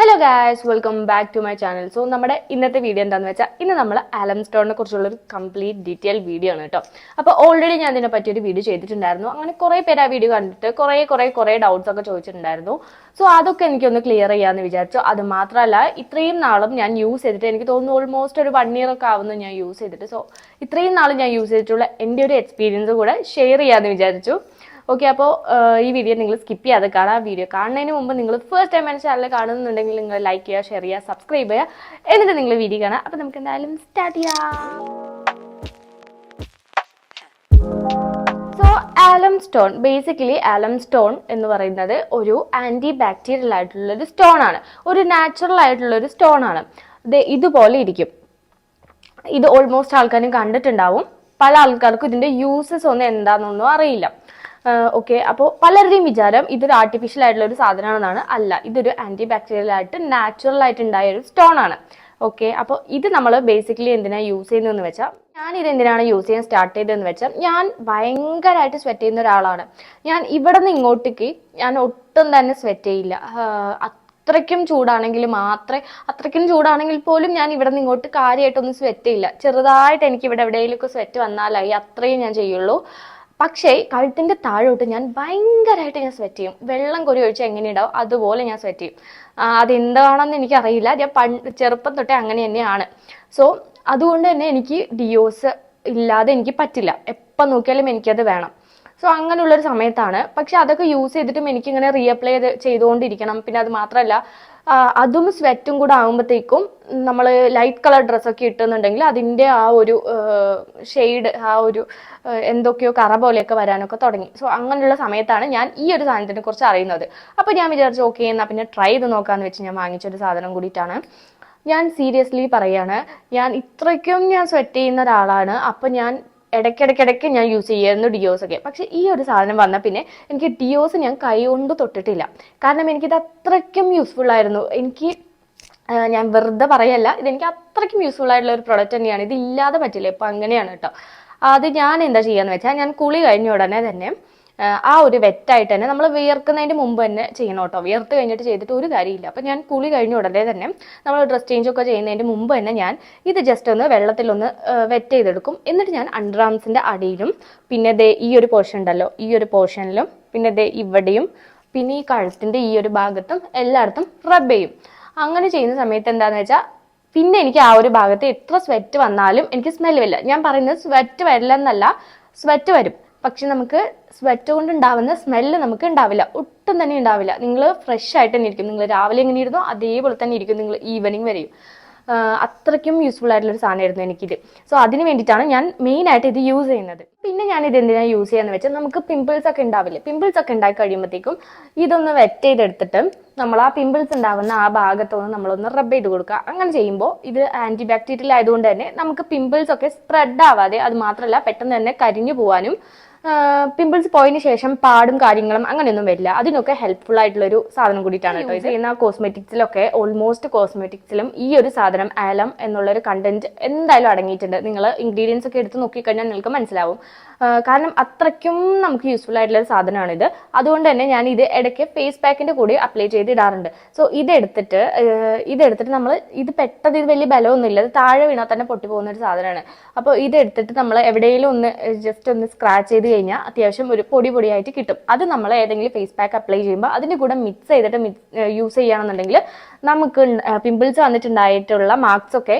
Hello guys welcome back to my channel so നമ്മുടെ ഇന്നത്തെ video എന്താണെന്ന് വെച്ചാൽ ഇന്ന് നമ്മൾ ആലം സ്റ്റോണിനെ കുറിച്ചുള്ള ഒരു കംപ്ലീറ്റ് ഡീറ്റെയിൽ വീഡിയോ ആണ് കേട്ടോ. അപ്പോൾ ഓൾറെഡി ഞാൻ ഇതിനെ പറ്റി ഒരു വീഡിയോ ചെയ്തിട്ടുണ്ടായിരുന്നു. അങ്ങനെ കുറേ പേര് ആ വീഡിയോ കണ്ടിട്ട് കുറേ കുറേ കുറേ ഡൗട്ട്സ് ഒക്കെ ചോദിച്ചിട്ടുണ്ടായിരുന്നു. സോ അതൊക്കെ എനിക്കൊന്ന് ക്ലിയർ ചെയ്യാമെന്ന് വിചാരിച്ചു. അത് മാത്രമല്ല ഇത്രയും നാളും ഞാൻ യൂസ് ചെയ്തിട്ട് എനിക്ക് തോന്നുന്നു ഓൾമോസ്റ്റ് ഒരു വൺ ഇയർ ഒക്കെ ആവുന്നു ഞാൻ യൂസ് ചെയ്തിട്ട്. സോ ഇത്രയും നാളും ഞാൻ യൂസ് ചെയ്തിട്ടുള്ള എന്റെ ഒരു എക്സ്പീരിയൻസ് കൂടെ ഷെയർ ചെയ്യാമെന്ന് വിചാരിച്ചു. ഓക്കെ അപ്പോൾ ഈ വീഡിയോ നിങ്ങൾ സ്കിപ്പ് ചെയ്യാതെ കാണാം. വീഡിയോ കാണുന്നതിന് മുമ്പ് നിങ്ങൾ ഫസ്റ്റ് ടൈം എന്റെ ചാനൽ കാണുന്നുണ്ടെങ്കിൽ നിങ്ങൾ ലൈക്ക് ചെയ്യുക ഷെയർ ചെയ്യുക സബ്സ്ക്രൈബ് ചെയ്യുക. എന്നിട്ട് നിങ്ങൾ വീഡിയോ കാണാം അപ്പോൾ നമുക്ക് എന്തായാലും സ്റ്റാർട്ട് ചെയ്യാം. So alum stone basically alum stone എന്ന് പറയുന്നത് ഒരു ആന്റി ബാക്ടീരിയൽ ആയിട്ടുള്ള ഒരു സ്റ്റോൺ ആണ്. ഒരു നാച്ചുറൽ ആയിട്ടുള്ള ഒരു സ്റ്റോൺ ആണ്. ഇത് ഇതുപോലെ ഇരിക്കും. ഇത് ഓൾമോസ്റ്റ് ആൾക്കാരും കണ്ടിട്ടുണ്ടാവും. പല ആൾക്കാർക്കും ഇതിന്റെ യൂസസ് ഒന്നും എന്താണെന്നൊന്നും അറിയില്ല. ഓക്കെ അപ്പോൾ പലരുടെയും വിചാരം ഇതൊരു ആർട്ടിഫിഷ്യൽ ആയിട്ടുള്ള ഒരു സാധനമാണെന്നാണ്. അല്ല ഇതൊരു ആന്റി ബാക്ടീരിയൽ ആയിട്ട് നാച്ചുറൽ ആയിട്ട് ഉണ്ടായ ഒരു സ്റ്റോൺ ആണ്. ഓക്കെ അപ്പോൾ ഇത് നമ്മൾ ബേസിക്കലി എന്തിനാണ് യൂസ് ചെയ്യുന്നതെന്ന് വെച്ചാൽ ഞാൻ ഇത് എന്തിനാണ് യൂസ് ചെയ്യാൻ സ്റ്റാർട്ട് ചെയ്തതെന്ന് വെച്ചാൽ ഞാൻ ഭയങ്കരമായിട്ട് സ്വെറ്റ് ചെയ്യുന്ന ഒരാളാണ്. ഞാൻ ഇവിടെ നിന്ന് ഇങ്ങോട്ടേക്ക് ഞാൻ ഒട്ടും തന്നെ സ്വെറ്റ് ചെയ്യില്ല. അത്രയ്ക്കും ചൂടാണെങ്കിൽ മാത്രമേ അത്രയ്ക്കും ചൂടാണെങ്കിൽ പോലും ഞാൻ ഇവിടെ നിന്ന് ഇങ്ങോട്ട് കാര്യമായിട്ടൊന്നും സ്വെറ്റ് ചെയ്യില്ല. ചെറുതായിട്ട് എനിക്ക് ഇവിടെ എവിടെയെങ്കിലുമൊക്കെ സ്വെറ്റ് വന്നാലായി അത്രയും ഞാൻ ചെയ്യുള്ളൂ. പക്ഷേ കഴുത്തിന്റെ താഴോട്ട് ഞാൻ ഭയങ്കരമായിട്ട് ഞാൻ സ്വെറ്റ് ചെയ്യും. വെള്ളം കൊരി ഒഴിച്ചാൽ എങ്ങനെയുണ്ടാവും? അതുപോലെ ഞാൻ സ്വെറ്റ് ചെയ്യും. അതെന്താണെന്ന് എനിക്കറിയില്ല. ഞാൻ പണ്ട് ചെറുപ്പം തൊട്ടേ അങ്ങനെ തന്നെയാണ്. സോ അതുകൊണ്ട് തന്നെ എനിക്ക് ഡിയോസ് ഇല്ലാതെ എനിക്ക് പറ്റില്ല. എപ്പം നോക്കിയാലും എനിക്കത് വേണം. സോ അങ്ങനെയുള്ളൊരു സമയത്താണ്. പക്ഷെ അതൊക്കെ യൂസ് ചെയ്തിട്ടും എനിക്കിങ്ങനെ റീഅപ്ലൈ ചെയ്ത് ചെയ്തുകൊണ്ടിരിക്കണം. പിന്നെ അത് മാത്രമല്ല അതും സ്വെറ്റും കൂടെ ആകുമ്പോഴത്തേക്കും നമ്മൾ ലൈറ്റ് കളർ ഡ്രസ്സൊക്കെ ഇട്ടുന്നുണ്ടെങ്കിൽ അതിന്റെ ആ ഒരു ഷെയ്ഡ് ആ ഒരു എന്തൊക്കെയോ കറ പോലെയൊക്കെ വരാനൊക്കെ തുടങ്ങി. സോ അങ്ങനെയുള്ള സമയത്താണ് ഞാൻ ഈ ഒരു സാധനത്തിനെ കുറിച്ച് അറിയുന്നത്. അപ്പോൾ ഞാൻ വിചാരിച്ചു ഓക്കെ എന്നാൽ പിന്നെ ട്രൈ ചെയ്ത് നോക്കാമെന്ന് വെച്ച് ഞാൻ വാങ്ങിച്ചൊരു സാധനം കൂടിയിട്ടാണ്. ഞാൻ സീരിയസ്ലി പറയാണ് ഞാൻ ഇത്രയ്ക്കും ഞാൻ സ്വെറ്റ് ചെയ്യുന്ന ഒരാളാണ്. അപ്പം ഞാൻ ഇടയ്ക്കിടയ്ക്കിടയ്ക്ക് ഞാൻ യൂസ് ചെയ്യായിരുന്നു ഡിയോസ് ഒക്കെ. പക്ഷെ ഈ ഒരു സാധനം വന്ന പിന്നെ എനിക്ക് ഡിയോസ് ഞാൻ കൈ കൊണ്ട് തൊട്ടിട്ടില്ല. കാരണം എനിക്കിത് അത്രയ്ക്കും യൂസ്ഫുൾ ആയിരുന്നു. എനിക്ക് ഞാൻ വെറുതെ പറയല്ല. ഇതെനിക്ക് അത്രയ്ക്കും യൂസ്ഫുൾ ആയിട്ടുള്ള ഒരു പ്രൊഡക്റ്റ് തന്നെയാണ്. ഇത് ഇല്ലാതെ പറ്റില്ല. ഇപ്പം അങ്ങനെയാണ് കേട്ടോ. അത് ഞാൻ എന്താ ചെയ്യാന്ന് വെച്ചാൽ ഞാൻ കുളി കഴിഞ്ഞ ഉടനെ തന്നെ ആ, ഒരു വെറ്റായിട്ട് തന്നെ നമ്മൾ വിയർക്കുന്നതിന് മുമ്പ് തന്നെ ചെയ്യണം കേട്ടോ. വിയർത്ത് കഴിഞ്ഞിട്ട് ചെയ്തിട്ട് ഒരു കാര്യമില്ല. അപ്പം ഞാൻ കുളി കഴിഞ്ഞ ഉടനെ തന്നെ നമ്മൾ ഡ്രസ് ചേഞ്ച് ഒക്കെ ചെയ്യുന്നതിന് മുമ്പ് തന്നെ ഞാൻ ഇത് ജസ്റ്റ് ഒന്ന് വെള്ളത്തിലൊന്ന് വെറ്റ് ചെയ്തെടുക്കും. എന്നിട്ട് ഞാൻ അണ്ടർ ആംസിന്റെ അടിയിലും പിന്നെ ദേ ഈ ഒരു പോർഷൻ ഉണ്ടല്ലോ ഈ ഒരു പോർഷനിലും പിന്നെ ദേ ഇവിടെയും പിന്നെ ഈ കഴുത്തിന്റെ ഈ ഒരു ഭാഗത്തും എല്ലായിടത്തും റബ് ചെയ്യും. അങ്ങനെ ചെയ്യുന്ന സമയത്ത് എന്താണെന്ന് വെച്ചാൽ പിന്നെ എനിക്ക് ആ ഒരു ഭാഗത്ത് എത്ര സ്വെറ്റ് വന്നാലും എനിക്ക് സ്മെല്ല് വരില്ല. ഞാൻ പറയുന്നത് സ്വെറ്റ് വരില്ല എന്നല്ല സ്വെറ്റ് വരും. പക്ഷെ നമുക്ക് സ്വെറ്റ് കൊണ്ട് ഉണ്ടാവുന്ന സ്മെല്ല് നമുക്ക് ഉണ്ടാവില്ല. ഒട്ടും തന്നെ ഉണ്ടാവില്ല. നിങ്ങൾ ഫ്രഷ് ആയിട്ട് തന്നെ ഇരിക്കും. നിങ്ങൾ രാവിലെ എങ്ങനെ ഇരുന്നോ അതേപോലെ തന്നെ ഇരിക്കും. നിങ്ങൾ ഈവനിങ് വരെയും. അത്രയ്ക്കും യൂസ്ഫുൾ ആയിട്ടുള്ള ഒരു സാധനമായിരുന്നു എനിക്കിത്. സോ അതിന് വേണ്ടിയിട്ടാണ് ഞാൻ മെയിൻ ആയിട്ട് ഇത് യൂസ് ചെയ്യുന്നത്. പിന്നെ ഞാൻ ഇത് എന്തിനാണ് യൂസ് ചെയ്യാന്ന് വെച്ചാൽ നമുക്ക് പിമ്പിൾസ് ഒക്കെ ഉണ്ടാവില്ലേ? പിമ്പിൾസ് ഒക്കെ ഉണ്ടായി കഴിയുമ്പോഴത്തേക്കും ഇതൊന്ന് വെറ്റ് ചെയ്തെടുത്തിട്ട് നമ്മൾ ആ പിമ്പിൾസ് ഉണ്ടാവുന്ന ആ ഭാഗത്തൊന്ന് നമ്മളൊന്ന് റബ്ബ് ചെയ്ത് കൊടുക്കുക. അങ്ങനെ ചെയ്യുമ്പോൾ ഇത് ആന്റി ബാക്ടീരിയൽ ആയതുകൊണ്ട് തന്നെ നമുക്ക് പിമ്പിൾസ് ഒക്കെ സ്പ്രെഡ് ആവാതെ അത് മാത്രമല്ല പെട്ടെന്ന് തന്നെ കരിഞ്ഞു പോകാനും പിമ്പിൾസ് പോയതിന് ശേഷം പാടും കാര്യങ്ങളും അങ്ങനെയൊന്നും വരില്ല. അതിനൊക്കെ ഹെൽപ്ഫുൾ ആയിട്ടുള്ള ഒരു സാധനം കൂടിയിട്ടാണ് കേട്ടോ. ഇത് ചെയ്യുന്ന കോസ്മെറ്റിക്സിലൊക്കെ ഓൾമോസ്റ്റ് കോസ്മെറ്റിക്സിലും ഈ ഒരു സാധനം ആലം എന്നുള്ള ഒരു കണ്ടന്റ് എന്തായാലും അടങ്ങിയിട്ടുണ്ട്. നിങ്ങൾ ഇൻഗ്രീഡിയൻസ് ഒക്കെ എടുത്ത് നോക്കിക്കഴിഞ്ഞാൽ നിങ്ങൾക്ക് മനസ്സിലാവും. കാരണം അത്രയ്ക്കും നമുക്ക് യൂസ്ഫുൾ ആയിട്ടുള്ള ഒരു സാധനമാണിത് അതുകൊണ്ട് തന്നെ ഞാൻ ഇത് ഇടയ്ക്ക് ഫേസ് പാക്കിന്റെ കൂടി അപ്ലൈ ചെയ്ത് ഇടാറുണ്ട്. സോ ഇതെടുത്തിട്ട് ഇതെടുത്തിട്ട് നമ്മൾ ഇത് പെട്ടെന്ന് ഇത് വലിയ ബലമൊന്നുമില്ല. ഇത് താഴെ വീണാൽ തന്നെ പൊട്ടി പോകുന്ന ഒരു സാധനമാണ്. അപ്പോൾ ഇതെടുത്തിട്ട് നമ്മൾ എവിടെയെങ്കിലും ഒന്ന് ജസ്റ്റ് ഒന്ന് സ്ക്രാച്ച് ചെയ്ത് കഴിഞ്ഞാൽ അത്യാവശ്യം ഒരു പൊടി പൊടിയായിട്ട് കിട്ടും. അത് നമ്മൾ ഏതെങ്കിലും ഫേസ് പാക്ക് അപ്ലൈ ചെയ്യുമ്പോൾ അതിന്റെ കൂടെ മിക്സ് ചെയ്തിട്ട് യൂസ് ചെയ്യുകയാണെന്നുണ്ടെങ്കിൽ നമുക്ക് പിമ്പിൾസ് വന്നിട്ടുണ്ടായിട്ടുള്ള മാർക്സ് ഒക്കെ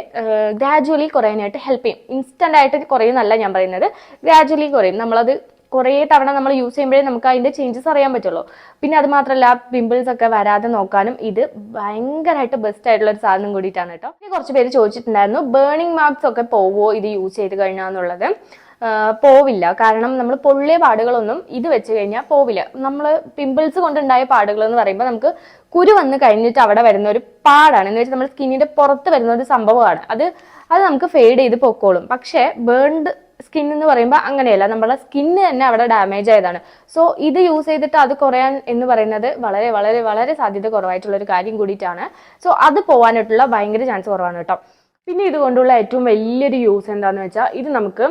ഗ്രാജുവലി കുറയാനായിട്ട് ഹെൽപ്പ് ചെയ്യും. ഇൻസ്റ്റന്റ് ആയിട്ട് കുറയുന്നല്ല ഞാൻ പറയുന്നത്. ഗ്രാജുവലി കുറയും. നമ്മളത് കുറേ തവണ നമ്മൾ യൂസ് ചെയ്യുമ്പോഴേ നമുക്ക് അതിന്റെ ചേഞ്ചസ് അറിയാൻ പറ്റുള്ളൂ. പിന്നെ അത് മാത്രമല്ല പിമ്പിൾസ് ഒക്കെ വരാതെ നോക്കാനും ഇത് ഭയങ്കരമായിട്ട് ബെസ്റ്റ് ആയിട്ടുള്ള ഒരു സാധനം കൂടിയിട്ടാണ് കേട്ടോ. കുറച്ച് പേര് ചോദിച്ചിട്ടുണ്ടായിരുന്നു ബേണിംഗ് മാർക്സ് ഒക്കെ പോവോ ഇത് യൂസ് ചെയ്ത് കഴിഞ്ഞാന്നുള്ളത്? പോവില്ല. കാരണം നമ്മൾ പൊള്ളിയ പാടുകളൊന്നും ഇത് വെച്ച് കഴിഞ്ഞാൽ പോവില്ല. നമ്മൾ പിമ്പിൾസ് കൊണ്ടുണ്ടായ പാടുകൾ എന്ന് പറയുമ്പോൾ നമുക്ക് കുരു വന്ന് കഴിഞ്ഞിട്ട് അവിടെ വരുന്ന ഒരു പാടാണ്. എന്ന് വെച്ചാൽ നമ്മുടെ സ്കിന്നിന്റെ പുറത്ത് വരുന്ന ഒരു സംഭവമാണ്. അത് അത് നമുക്ക് ഫെയ്ഡ് ചെയ്ത് പൊക്കോളും. പക്ഷേ ബേൺഡ് സ്കിൻ എന്ന് പറയുമ്പോൾ അങ്ങനെയല്ല. നമ്മുടെ സ്കിന്ന് തന്നെ അവിടെ ഡാമേജ് ആയതാണ്. സോ ഇത് യൂസ് ചെയ്തിട്ട് അത് കുറയാൻ എന്ന് പറയുന്നത് വളരെ വളരെ വളരെ സാധ്യത കുറവായിട്ടുള്ള ഒരു കാര്യം കൂടിയിട്ടാണ്. സോ അത് പോകാനായിട്ടുള്ള ഭയങ്കര ചാൻസ് കുറവാണ് കേട്ടോ. പിന്നെ ഇതുകൊണ്ടുള്ള ഏറ്റവും വലിയൊരു യൂസ് എന്താണെന്ന് വെച്ചാൽ ഇത് നമുക്ക്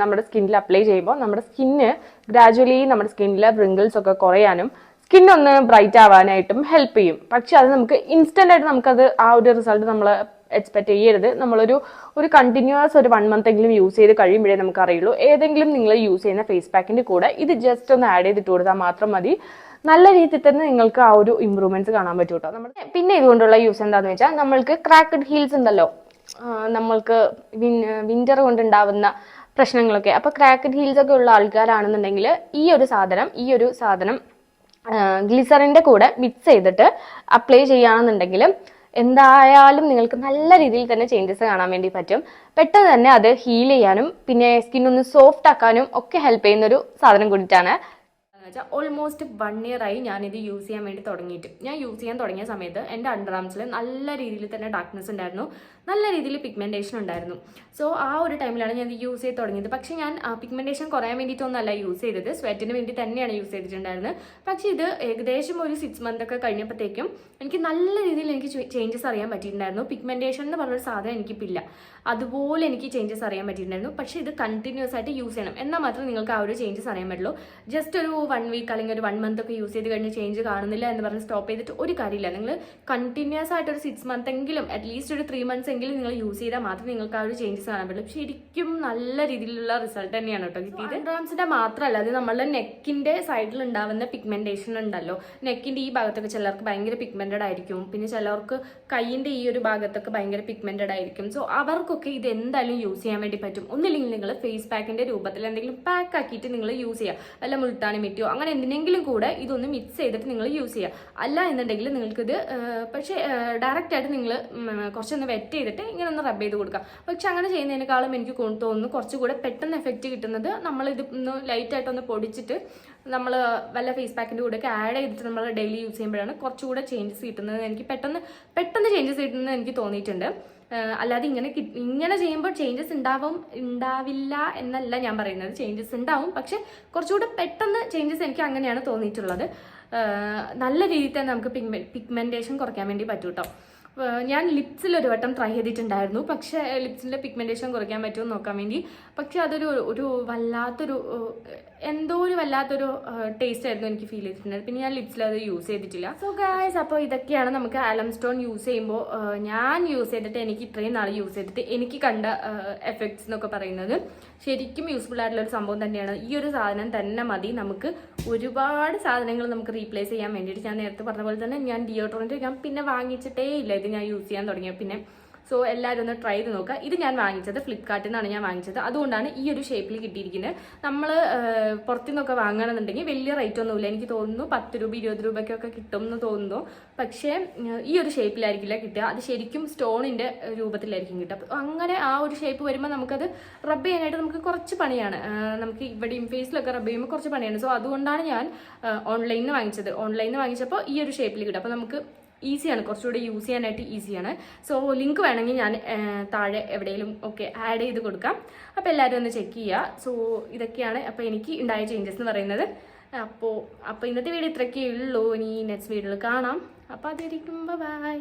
നമ്മുടെ സ്കിന്നിൽ അപ്ലൈ ചെയ്യുമ്പോൾ നമ്മുടെ സ്കിന്ന് ഗ്രാജുവലി നമ്മുടെ സ്കിന്നിലെ റിങ്കിൾസ് ഒക്കെ കുറയാനും സ്കിൻ ഒന്ന് ബ്രൈറ്റ് ആവാനായിട്ടും ഹെൽപ്പ് ചെയ്യും. പക്ഷെ അത് നമുക്ക് ഇൻസ്റ്റന്റ് ആയിട്ട് നമുക്കത് ആ ഒരു റിസൾട്ട് നമ്മൾ എക്സ്പെക്ട് ചെയ്യരുത്. നമ്മളൊരു ഒരു കണ്ടിന്യൂസ് ഒരു വൺ മന്ത് എങ്കിലും യൂസ് ചെയ്ത് കഴിയുമ്പോഴേ നമുക്ക് അറിയുള്ളൂ ഏതെങ്കിലും നിങ്ങൾ യൂസ് ചെയ്യുന്ന ഫേസ് പാക്കിന്റെ കൂടെ ഇത് ജസ്റ്റ് ഒന്ന് ആഡ് ചെയ്തിട്ട് കൊടുത്താൽ മാത്രം മതി. നല്ല രീതിയിൽ തന്നെ നിങ്ങൾക്ക് ആ ഒരു ഇമ്പ്രൂവ്മെന്റ്സ് കാണാൻ പറ്റും കേട്ടോ നമ്മൾ പിന്നെ ഇതുകൊണ്ടുള്ള യൂസ് എന്താണെന്ന് വെച്ചാൽ നമ്മൾക്ക് ക്രാക്കഡ് ഹീൽസ് ഉണ്ടല്ലോ. നമ്മൾക്ക് വിന്റർ കൊണ്ടുണ്ടാവുന്ന പ്രശ്നങ്ങളൊക്കെ. അപ്പോൾ ക്രാക്കഡ് ഹീൽസ് ഒക്കെ ഉള്ള ആൾക്കാരാണെന്നുണ്ടെങ്കിൽ ഈ ഒരു സാധനം ഈ ഒരു സാധനം ഗ്ലിസറിന്റെ കൂടെ മിക്സ് ചെയ്തിട്ട് അപ്ലൈ ചെയ്യുകയാണെന്നുണ്ടെങ്കിൽ എന്തായാലും നിങ്ങൾക്ക് നല്ല രീതിയിൽ തന്നെ ചേഞ്ചസ് കാണാൻ വേണ്ടി പറ്റും. പെട്ടെന്ന് തന്നെ അത് ഹീൽ ചെയ്യാനും പിന്നെ സ്കിൻ ഒന്ന് സോഫ്റ്റ് ആക്കാനും ഒക്കെ ഹെൽപ്പ് ചെയ്യുന്ന ഒരു സാധനം കൂടിയിട്ടാണ് വെച്ചാൽ ഓൾമോസ്റ്റ് വൺ ഇയർ ആയി ഞാനിത് യൂസ് ചെയ്യാൻ വേണ്ടി തുടങ്ങിയിട്ട്. ഞാൻ യൂസ് ചെയ്യാൻ തുടങ്ങിയ സമയത്ത് എന്റെ അണ്ടർ ആംസിൽ നല്ല രീതിയിൽ തന്നെ ഡാർക്ക്നെസ് ഉണ്ടായിരുന്നു. നല്ല രീതിയിൽ പിഗ്മെന്റേഷൻ ഉണ്ടായിരുന്നു. സോ ആ ഒരു ടൈമിലാണ് ഞാൻ ഇത് യൂസ് ചെയ്ത് തുടങ്ങിയത്. പക്ഷേ ഞാൻ പിഗ്മെന്റേഷൻ കുറയാൻ വേണ്ടിയിട്ടൊന്നല്ല യൂസ് ചെയ്തത്. സ്വെറ്റിന് വേണ്ടി തന്നെയാണ് യൂസ് ചെയ്തിട്ടുണ്ടായിരുന്നത്. പക്ഷേ ഇത് ഏകദേശം ഒരു സിക്സ് മന്ത് ഒക്കെ കഴിഞ്ഞപ്പോഴത്തേക്കും എനിക്ക് നല്ല രീതിയിൽ എനിക്ക് ചേഞ്ചസ് അറിയാൻ പറ്റിയിട്ടുണ്ടായിരുന്നു. പിഗ്മെന്റേഷൻ എന്ന് പറഞ്ഞൊരു സാധനം എനിക്കിപ്പില്ല. അതുപോലെ എനിക്ക് ചേഞ്ചസ് അറിയാൻ പറ്റിയിട്ടുണ്ടായിരുന്നു. പക്ഷേ ഇത് കണ്ടിന്യൂസ് ആയിട്ട് യൂസ് ചെയ്യണം. എന്നാൽ മാത്രമേ നിങ്ങൾക്ക് ആ ഒരു ചേഞ്ചസ് അറിയാൻ പറ്റുള്ളൂ. ജസ്റ്റ് ഒരു വൺ വീക്ക് അല്ലെങ്കിൽ ഒരു വൺ മന്ത് ഒക്കെ യൂസ് ചെയ്ത് കഴിഞ്ഞ് ചേഞ്ച് കാണുന്നില്ല എന്ന് പറഞ്ഞ് സ്റ്റോപ്പ് ചെയ്തിട്ട് ഒരു കാര്യമില്ല. നിങ്ങൾ കണ്ടിന്യൂസ് ആയിട്ട് ഒരു സിക്സ് മന്ത് എങ്കിലും അറ്റ്ലീസ്റ്റ് ഒരു ത്രീ മന്ത്സ് എങ്കിലും നിങ്ങൾ യൂസ് ചെയ്താൽ മാത്രമേ നിങ്ങൾക്ക് ആ ഒരു ചേഞ്ചസ് കാണാൻ പറ്റുള്ളൂ. ശരിക്കും നല്ല രീതിയിലുള്ള റിസൾട്ട് തന്നെയാണ് കേട്ടോ കിട്ടിയത്. അണ്ടർആംസിന്റെ മാത്രമല്ല അത് നമ്മളുടെ നെക്കിന്റെ സൈഡിൽ ഉണ്ടാവുന്ന പിഗ്മെന്റേഷൻ ഉണ്ടല്ലോ. നെക്കിന്റെ ഈ ഭാഗത്തൊക്കെ ചിലർക്ക് ഭയങ്കര പിഗ്മെന്റഡ് ആയിരിക്കും. പിന്നെ ചിലർക്ക് കൈയിന്റെ ഈ ഒരു ഭാഗത്തൊക്കെ ഭയങ്കര പിഗ്മെന്റഡ് ആയിരിക്കും. സോ അവർക്കൊക്കെ ഇത് എന്തായാലും യൂസ് ചെയ്യാൻ വേണ്ടി പറ്റും. ഒന്നില്ലെങ്കിൽ നിങ്ങൾ ഫേസ് പാക്കിന്റെ രൂപത്തിൽ എന്തെങ്കിലും പാക്ക് ആക്കിയിട്ട് നിങ്ങൾ യൂസ് ചെയ്യുക അല്ല മുൾട്ടാണി മിറ്റിയോ അങ്ങനെ എന്തിനെങ്കിലും കൂടെ ഇതൊന്ന് മിക്സ് ചെയ്തിട്ട് നിങ്ങൾ യൂസ് ചെയ്യുക അല്ല എന്നുണ്ടെങ്കിൽ നിങ്ങൾക്കിത് പക്ഷേ ഡയറക്റ്റ് ആയിട്ട് നിങ്ങൾ കുറച്ചൊന്ന് വെറ്റ് ചെയ്തിട്ട് ഇങ്ങനെ ഒന്ന് റബ്ബ് ചെയ്ത് കൊടുക്കാം. പക്ഷെ അങ്ങനെ ചെയ്യുന്നതിനേക്കാളും എനിക്ക് തോന്നുന്നു കുറച്ചുകൂടെ പെട്ടെന്ന് എഫക്റ്റ് കിട്ടുന്നത് നമ്മൾ ഇത് ഒന്ന് ലൈറ്റായിട്ടൊന്ന് പൊടിച്ചിട്ട് നമ്മൾ വല്ല ഫേസ് പാക്കിന്റെ കൂടെ ഒക്കെ ആഡ് ചെയ്തിട്ട് നമ്മൾ ഡെയിലി യൂസ് ചെയ്യുമ്പോഴാണ് കുറച്ചുകൂടെ ചേഞ്ചസ് കിട്ടുന്നത് എനിക്ക് പെട്ടെന്ന് പെട്ടെന്ന് ചേഞ്ചസ് കിട്ടുന്നത് എനിക്ക് തോന്നിയിട്ടുണ്ട്. അല്ലാതെ ഇങ്ങനെ ഇങ്ങനെ ചെയ്യുമ്പോൾ ചേഞ്ചസ് ഉണ്ടാവും ഉണ്ടാവില്ല എന്നല്ല ഞാൻ പറയുന്നത്. ചേഞ്ചസ് ഉണ്ടാവും പക്ഷെ കുറച്ചുകൂടെ പെട്ടെന്ന് ചേഞ്ചസ് എനിക്ക് അങ്ങനെയാണ് തോന്നിയിട്ടുള്ളത്. നല്ല രീതിയിൽ തന്നെ നമുക്ക് പിഗ്മെ പിഗ്മെന്റേഷൻ കുറയ്ക്കാൻ വേണ്ടി പറ്റും കേട്ടോ ആഹ് ഞാൻ ലിപ്സിൽ ഒരു വട്ടം ട്രൈ ചെയ്തിട്ടുണ്ടായിരുന്നു. പക്ഷേ ലിപ്സിന്റെ പിഗ്മെന്റേഷൻ കുറയ്ക്കാൻ പറ്റുമെന്ന് നോക്കാൻ വേണ്ടി. പക്ഷേ അതൊരു ഒരു വല്ലാത്തൊരു എന്തോ ഒരു വല്ലാത്തൊരു ടേസ്റ്റ് ആയിരുന്നു എനിക്ക് ഫീൽ ചെയ്തിട്ടുണ്ടായത് പിന്നെ ഞാൻ ലിപ്സിൽ അത് യൂസ് ചെയ്തിട്ടില്ല. സോ ഗായ്സ് അപ്പോൾ ഇതൊക്കെയാണ് നമുക്ക് ആലം സ്റ്റോൺ യൂസ് ചെയ്യുമ്പോൾ ഞാൻ യൂസ് ചെയ്തിട്ട് എനിക്ക് ഇത്രയും നാൾ യൂസ് ചെയ്തിട്ട് എനിക്ക് കണ്ട എഫക്ട്സ് എന്നൊക്കെ പറയുന്നത്. ശരിക്കും യൂസ്ഫുൾ ആയിട്ടുള്ള ഒരു സംഭവം തന്നെയാണ്. ഈ ഒരു സാധനം തന്നെ മതി. നമുക്ക് ഒരുപാട് സാധനങ്ങൾ നമുക്ക് റീപ്ലേസ് ചെയ്യാൻ വേണ്ടിയിട്ട് ഞാൻ നേരത്തെ പറഞ്ഞ പോലെ തന്നെ ഞാൻ ഡിയോഡ്രന്റ് ഞാൻ പിന്നെ വാങ്ങിച്ചിട്ടേ ഇല്ല. ഇത് ഞാൻ യൂസ് ചെയ്യാൻ തുടങ്ങിയത്. പിന്നെ സോ എല്ലാവരും ഒന്ന് ട്രൈ ചെയ്ത് നോക്കുക. ഇത് ഞാൻ വാങ്ങിച്ചത് ഫ്ലിപ്കാർട്ടിൽ നിന്നാണ് ഞാൻ വാങ്ങിച്ചത്. അതുകൊണ്ടാണ് ഈ ഒരു ഷേപ്പിൽ കിട്ടിയിരിക്കുന്നത്. നമ്മൾ പുറത്തു നിന്നൊക്കെ വാങ്ങണമെന്നുണ്ടെങ്കിൽ വലിയ റേറ്റ് ഒന്നുമില്ല എനിക്ക് തോന്നുന്നു പത്ത് രൂപ ഇരുപത് രൂപയ്ക്കൊക്കെ കിട്ടും എന്ന് തോന്നുന്നു. പക്ഷേ ഈ ഒരു ഷേപ്പിലായിരിക്കില്ല കിട്ടുക. അത് ശരിക്കും സ്റ്റോണിന്റെ രൂപത്തിലായിരിക്കും കിട്ടുക. അപ്പോൾ അങ്ങനെ ആ ഒരു ഷേപ്പ് വരുമ്പോൾ നമുക്കത് റബ്ബ് ചെയ്യാനായിട്ട് നമുക്ക് കുറച്ച് പണിയാണ്. നമുക്ക് ഇവിടെയും ഫേസിലൊക്കെ റബ്ബ് ചെയ്യുമ്പോൾ കുറച്ച് പണിയാണ്. സോ അതുകൊണ്ടാണ് ഞാൻ ഓൺലൈനിൽ നിന്ന് വാങ്ങിച്ചത്. ഓൺലൈനിൽ നിന്ന് വാങ്ങിച്ചപ്പോൾ ഈ ഒരു ഷേപ്പിൽ കിട്ടും അപ്പോൾ നമുക്ക് ഈസിയാണ് കുറച്ചുകൂടി യൂസ് ചെയ്യാനായിട്ട് ഈസിയാണ്. സോ ലിങ്ക് വേണമെങ്കിൽ ഞാൻ താഴെ എവിടെയെങ്കിലും ഒക്കെ ആഡ് ചെയ്ത് കൊടുക്കാം. അപ്പോൾ എല്ലാവരും ഒന്ന് ചെക്ക് ചെയ്യുക. സോ ഇതൊക്കെയാണ് അപ്പോൾ എനിക്ക് ഉണ്ടായ ചേഞ്ചസ് എന്ന് പറയുന്നത്. അപ്പോൾ അപ്പോൾ ഇന്നത്തെ വീഡിയോ ഇത്രയൊക്കെ ഉള്ളൂ. ഇനി നെക്സ്റ്റ് വീഡിയോയിൽ കാണാം. അപ്പോൾ അതായിരിക്കും ബൈ